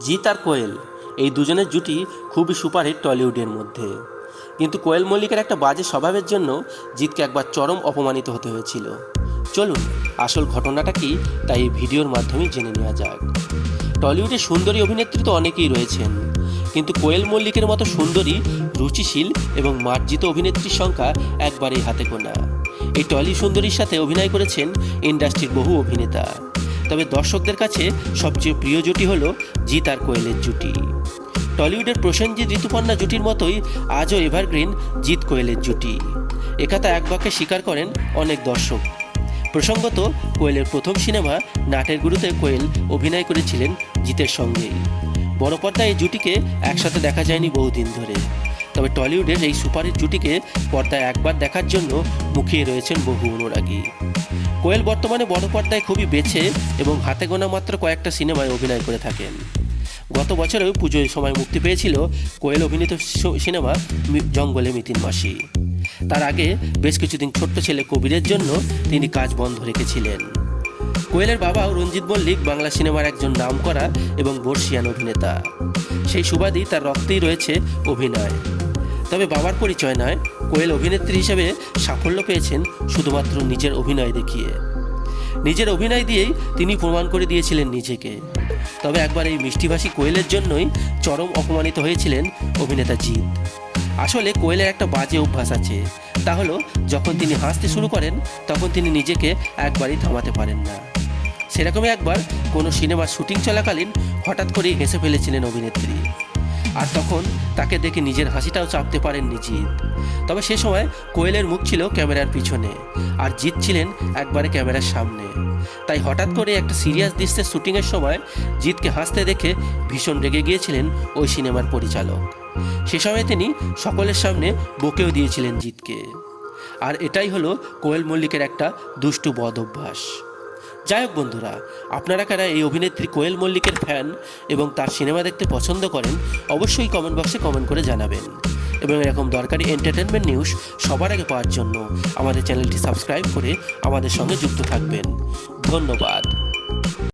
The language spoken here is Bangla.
জিৎ আর কোয়েল। এই দুজনের জুটি খুবই সুপারহিট টলিউডের মধ্যে। কিন্তু কোয়েল মল্লিকের একটা বাজে স্বভাবের জন্য জিৎকে একবার চরম অপমানিত হতে হয়েছিল। চলুন, আসল ঘটনাটা কি তাই এই ভিডিওর মাধ্যমে জেনে নেওয়া যাক। টলিউডে সুন্দরী অভিনেত্রী তো অনেকেই রয়েছেন। কিন্তু কোয়েল মল্লিকের মতো সুন্দরী, রুচিশীল এবং মার্জিত অভিনেত্রীর সংখ্যা একবারেই হাতে গোনা। এই টলি সুন্দরীর সাথে অভিনয় করেছেন ইন্ডাস্ট্রির বহু অভিনেতা। তবে দর্শকদের কাছে সবচেয়ে প্রিয় জুটি হল জিৎ আর কোয়েলের জুটি। টলিউডের প্রসেনজিৎ ঋতুপর্ণা জুটির মতোই আজও এভারগ্রিন জিৎ কোয়েলের জুটি। একথা এক বাক্যে স্বীকার করেন অনেক দর্শক। প্রসঙ্গত, কোয়েলের প্রথম সিনেমা নাটের গুরুতে কোয়েল অভিনয় করেছিলেন জিতের সঙ্গেই। বড় পর্দায় এই জুটিকে একসাথে দেখা যায়নি বহুদিন ধরে। তবে টলিউডের এই সুপারহিট জুটিকে পর্দায় একবার দেখার জন্য মুখিয়ে রয়েছেন বহু অনুরাগী। কোয়েল বর্তমানে বড় পর্দায় খুবই বেছে এবং হাতে গোনা মাত্র কয়েকটা সিনেমায় অভিনয় করে থাকেন। গত বছরেও পুজোর সময় মুক্তি পেয়েছিল কোয়েল অভিনীত সিনেমা জঙ্গলে মিতিন মাসি। তার আগে বেশ কিছুদিন ছোট্ট ছেলে কবিরের জন্য তিনি কাজ বন্ধ রেখেছিলেন। কোয়েলের বাবাও রঞ্জিত মল্লিক বাংলা সিনেমার একজন নামকরা এবং বর্ষিয়ান অভিনেতা। সেই সুবাদই তার রক্তেই রয়েছে অভিনয়। তবে বাবার পরিচয় নয়, কোয়েল অভিনেত্রী হিসেবে সাফল্য পেয়েছেন শুধুমাত্র নিজের অভিনয় দেখিয়ে। নিজের অভিনয় দিয়েই তিনি প্রমাণ করে দিয়েছিলেন নিজেকে। তবে একবার এই মিষ্টিভাষী কোয়েলের জন্যই চরম অপমানিত হয়েছিলেন অভিনেতা জিৎ। আসলে কোয়েলের একটা বাজে অভ্যাস আছে, তা হলো যখন তিনি হাসতে শুরু করেন, তখন তিনি নিজেকে একবারই থামাতে পারেন না। সেরকমই একবার কোনো সিনেমার শুটিং চলাকালীন হঠাৎ করেই হেসে ফেলেছিলেন অভিনেত্রী। আর তখন তাকে দেখে নিজের হাসিটাও চাপতে পারেননি জিৎ তবে সে সময় কোয়েলের মুখ ছিল ক্যামেরার পিছনে আর জিৎ ছিলেন একবারে ক্যামেরার সামনে। তাই হঠাৎ করে একটা সিরিয়াস দৃশ্যের শুটিংয়ের সময় জিৎকে হাসতে দেখে ভীষণ রেগে গিয়েছিলেন ওই সিনেমার পরিচালক। সে সময় তিনি সকলের সামনে বকেও দিয়েছিলেন জিৎকে। আর এটাই হলো কোয়েল মল্লিকের একটা দুষ্টু বদ অভ্যাস। যাই হোক বন্ধুরা, আপনারা কারা এই অভিনেত্রী কোয়েল মল্লিকের ফ্যান এবং তার সিনেমা দেখতে পছন্দ করেন, অবশ্যই কমেন্ট বক্সে কমেন্ট করে জানাবেন। এবং এরকম দরকারি এন্টারটেনমেন্ট নিউজ সবার আগে পাওয়ার জন্য আমাদের চ্যানেলটি সাবস্ক্রাইব করে আমাদের সঙ্গে যুক্ত থাকবেন। ধন্যবাদ।